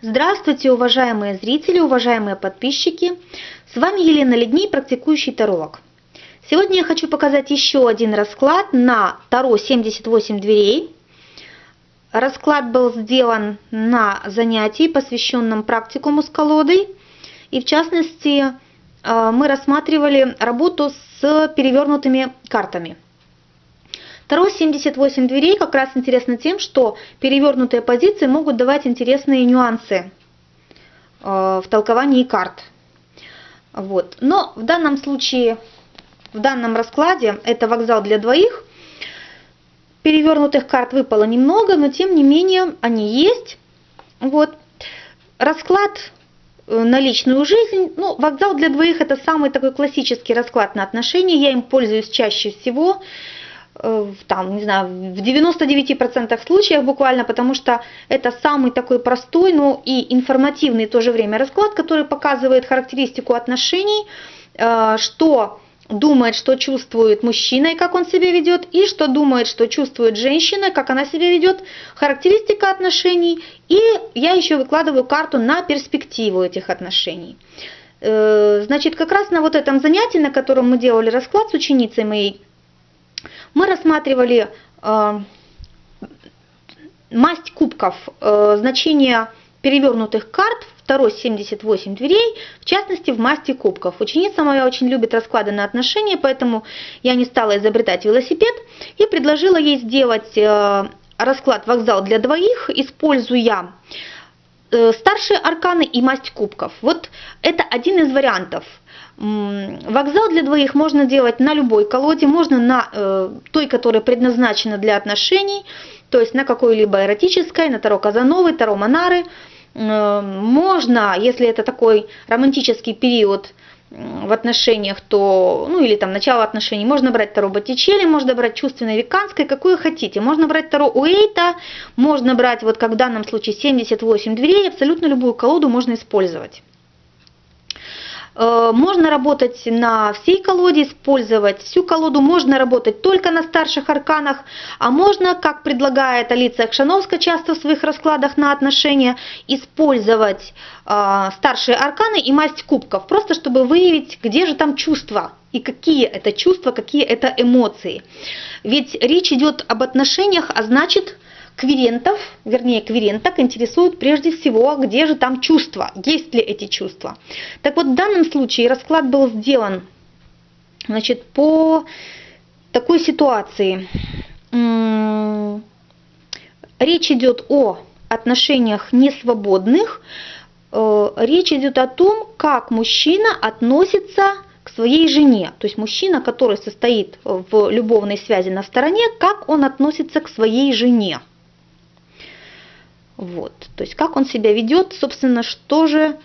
Здравствуйте, уважаемые зрители, уважаемые подписчики! С вами Елена Ледней, практикующий таролог. Сегодня я хочу показать еще один расклад на Таро 78 дверей. Расклад был сделан на занятии, посвященном практикуму с колодой. И в частности, э, мы рассматривали работу с перевернутыми картами – Таро 78 дверей как раз интересно тем, что перевернутые позиции могут давать интересные нюансы э, в толковании карт. Вот. Но в данном случае, в данном раскладе, это вокзал для двоих. Перевернутых карт выпало немного, но тем не менее они есть. Вот. Расклад э, на личную жизнь. Ну, вокзал для двоих это самый такой классический расклад на отношения. Я им пользуюсь чаще всего. Э, там, не знаю, в 99% случаев буквально, потому что это самый такой простой, но и информативный в то же время расклад, который показывает характеристику отношений, э, что думает, что чувствует мужчина и как он себя ведет, и что думает, что чувствует женщина, как она себя ведет, характеристика отношений, и я еще выкладываю карту на перспективу этих отношений. Э, значит, как раз на вот этом занятии, на котором мы делали расклад с ученицей моей, мы рассматривали э, масть кубков, э, значение перевернутых карт, второй 78 дверей, в частности в масти кубков. Ученица моя очень любит расклады на отношения, поэтому я не стала изобретать велосипед и предложила ей сделать э, расклад вокзал для двоих, используя старшие арканы и масть кубков. Вот это один из вариантов – Вокзал для двоих можно делать на любой колоде, можно на э, той, которая предназначена для отношений, то есть на какой-либо эротической, на Таро Казановой, Таро Монары. Э, можно, если это такой романтический период в отношениях, то, ну или там начало отношений, можно брать Таро Боттичелли, можно брать чувственное Виканское, какое хотите. Можно брать Таро Уэйта, можно брать, вот как в данном случае, 78 дверей, абсолютно любую колоду можно использовать. Э, можно работать на всей колоде, использовать всю колоду, можно работать только на старших арканах, а можно, как предлагает Алиция Кшановска часто в своих раскладах на отношения, использовать э, старшие арканы и масть кубков, просто чтобы выявить, где же там чувства и какие это чувства, какие это эмоции. Ведь речь идет об отношениях, а значит квирентов, вернее квиренток интересует прежде всего, где же там чувства, есть ли эти чувства. Так вот, в данном случае расклад был сделан значит, по такой ситуации. Речь идет о отношениях несвободных, э, речь идет о том, как мужчина относится к своей жене. То есть мужчина, который состоит в любовной связи на стороне, как он относится к своей жене. Вот. То есть как он себя ведет, собственно, что же,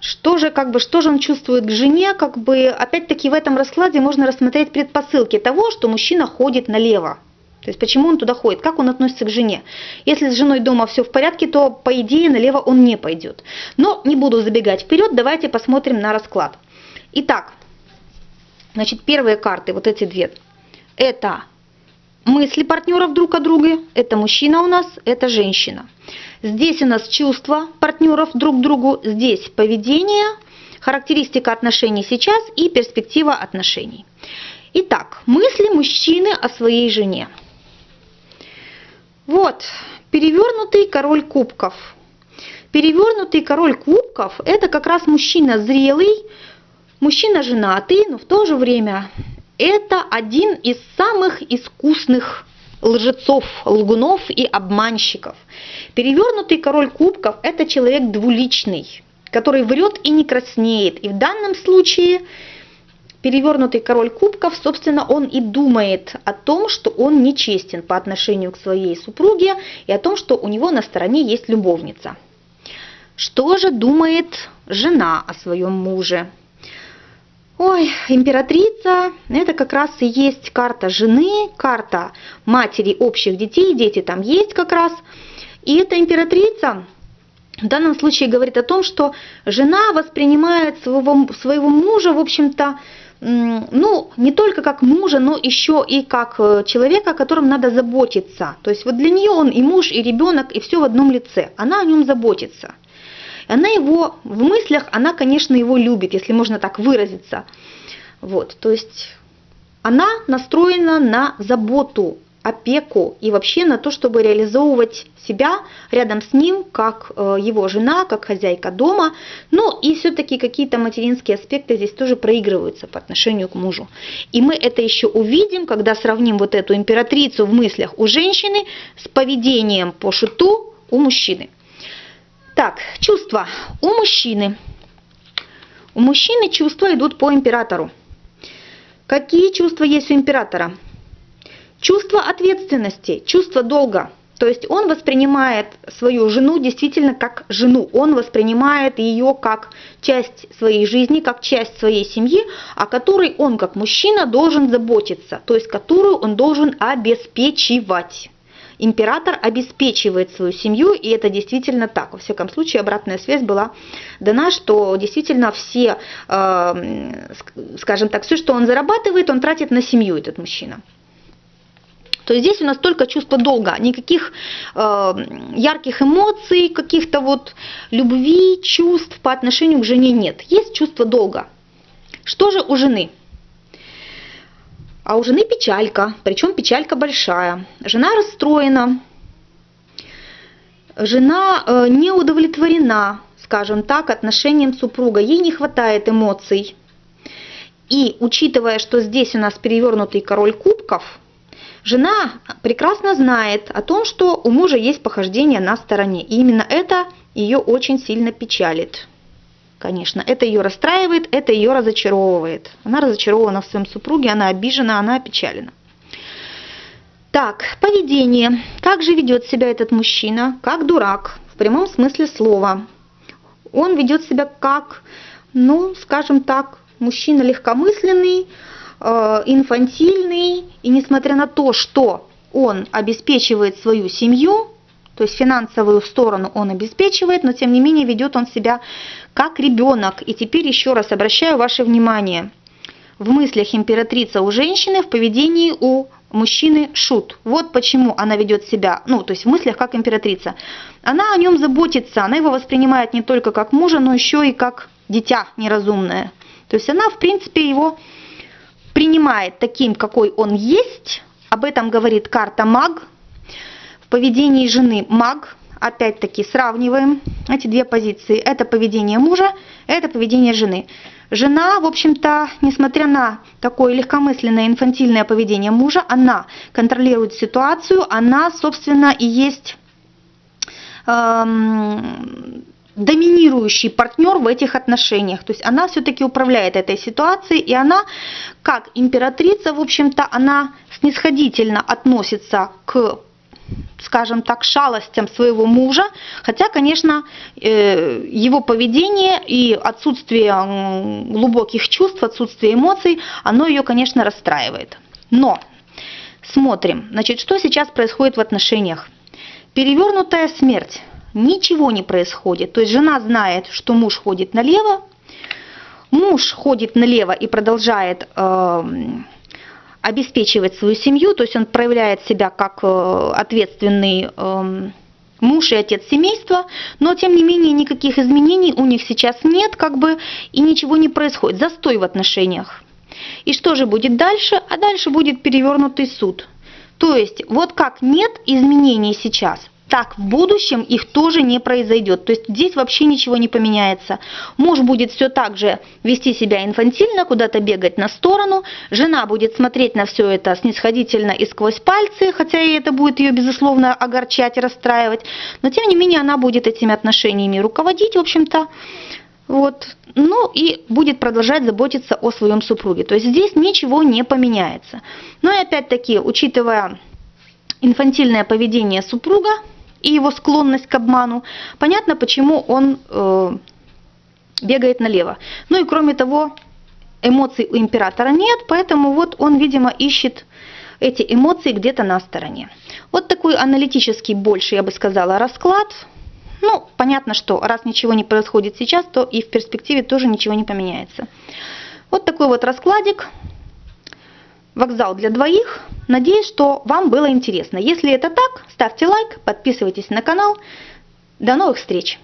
что же, как бы, что же он чувствует к жене, как бы, опять-таки в этом раскладе можно рассмотреть предпосылки того, что мужчина ходит налево. То есть почему он туда ходит, как он относится к жене. Если с женой дома все в порядке, то по идее налево он не пойдет. Но не буду забегать вперед, давайте посмотрим на расклад. Итак, значит первые карты, вот эти две, это мысли партнеров друг о друге. Это мужчина у нас, это женщина. Здесь у нас чувства партнеров друг к другу, здесь поведение, характеристика отношений сейчас и перспектива отношений. Итак, мысли мужчины о своей жене. Вот, перевернутый король кубков. Перевернутый король кубков – это как раз мужчина зрелый, мужчина женатый, но в то же время это один из самых искусных лжецов, лгунов и обманщиков. Перевернутый король кубков – это человек двуличный, который врет и не краснеет. И в данном случае перевернутый король кубков, собственно, он и думает о том, что он нечестен по отношению к своей супруге и о том, что у него на стороне есть любовница. Что же думает жена о своем муже? Ой, императрица, это как раз и есть карта жены, карта матери общих детей, дети там есть как раз. И эта императрица в данном случае говорит о том, что жена воспринимает своего, своего мужа, в общем-то, ну, не только как мужа, но еще и как э, человека, о котором надо заботиться. То есть вот для нее он и муж, и ребенок, и все в одном лице. Она о нем заботится. Она его в мыслях, она, конечно, его любит, если можно так выразиться. Вот, то есть она настроена на заботу опеку и вообще на то, чтобы реализовывать себя рядом с ним, как э, его жена, как хозяйка дома. Ну и все-таки какие-то материнские аспекты здесь тоже проигрываются по отношению к мужу. И мы это еще увидим, когда сравним вот эту императрицу в мыслях у женщины с поведением по шуту у мужчины. Так, чувства у мужчины. У мужчины чувства идут по императору. Какие чувства есть у императора? Чувство ответственности, чувство долга. То есть он воспринимает свою жену действительно как жену, он воспринимает ее как часть своей жизни, как часть своей семьи, о которой он как мужчина должен заботиться, то есть которую он должен обеспечивать. Император обеспечивает свою семью, и это действительно так. Во всяком случае, обратная связь была дана, что действительно все, э, скажем так, все, что он зарабатывает, он тратит на семью, этот мужчина то здесь у нас только чувство долга, никаких э, ярких эмоций, каких-то вот любви, чувств по отношению к жене нет. Есть чувство долга. Что же у жены? А у жены печалька, причем печалька большая. Жена расстроена, жена э, не удовлетворена, скажем так, отношением супруга. Ей не хватает эмоций. И учитывая, что здесь у нас перевернутый король кубков, Жена прекрасно знает о том, что у мужа есть похождение на стороне. И именно это ее очень сильно печалит. Конечно, это ее расстраивает, это ее разочаровывает. Она разочарована в своем супруге, она обижена, она опечалена. Так, поведение. Как же ведет себя этот мужчина? Как дурак, в прямом смысле слова. Он ведет себя как, ну, скажем так, мужчина легкомысленный, Э, инфантильный, и несмотря на то, что он обеспечивает свою семью, то есть финансовую сторону он обеспечивает, но тем не менее ведет он себя как ребенок. И теперь еще раз обращаю ваше внимание. В мыслях императрица у женщины, в поведении у мужчины шут. Вот почему она ведет себя, ну, то есть в мыслях как императрица. Она о нем заботится, она его воспринимает не только как мужа, но еще и как дитя неразумное. То есть она, в принципе, его принимает таким, какой он есть. Об этом говорит карта маг. В поведении жены маг. Опять-таки сравниваем эти две позиции. Это поведение мужа, это поведение жены. Жена, в общем-то, несмотря на такое легкомысленное инфантильное поведение мужа, она контролирует ситуацию, она, собственно, и есть эм, доминирующий партнер в этих отношениях. То есть она все-таки управляет этой ситуацией, и она, как императрица, в общем-то, она снисходительно относится к скажем так, шалостям своего мужа, хотя, конечно, э, его поведение и отсутствие глубоких чувств, отсутствие эмоций, оно ее, конечно, расстраивает. Но смотрим, значит, что сейчас происходит в отношениях. Перевернутая смерть ничего не происходит. То есть жена знает, что муж ходит налево, муж ходит налево и продолжает э, обеспечивать свою семью, то есть он проявляет себя как э, ответственный э, муж и отец семейства, но тем не менее никаких изменений у них сейчас нет, как бы и ничего не происходит, застой в отношениях. И что же будет дальше? А дальше будет перевернутый суд. То есть вот как нет изменений сейчас, так в будущем их тоже не произойдет. То есть здесь вообще ничего не поменяется. Муж будет все так же вести себя инфантильно, куда-то бегать на сторону. Жена будет смотреть на все это снисходительно и сквозь пальцы, хотя и это будет ее, безусловно, огорчать и расстраивать. Но тем не менее она будет этими отношениями руководить, в общем-то. Вот. Ну и будет продолжать заботиться о своем супруге. То есть здесь ничего не поменяется. Но и опять-таки, учитывая инфантильное поведение супруга, и его склонность к обману, понятно, почему он э, бегает налево. Ну и кроме того, эмоций у императора нет, поэтому вот он, видимо, ищет эти эмоции где-то на стороне. Вот такой аналитический больше, я бы сказала, расклад. Ну, понятно, что раз ничего не происходит сейчас, то и в перспективе тоже ничего не поменяется. Вот такой вот раскладик. Вокзал для двоих. Надеюсь, что вам было интересно. Если это так, ставьте лайк, подписывайтесь на канал. До новых встреч!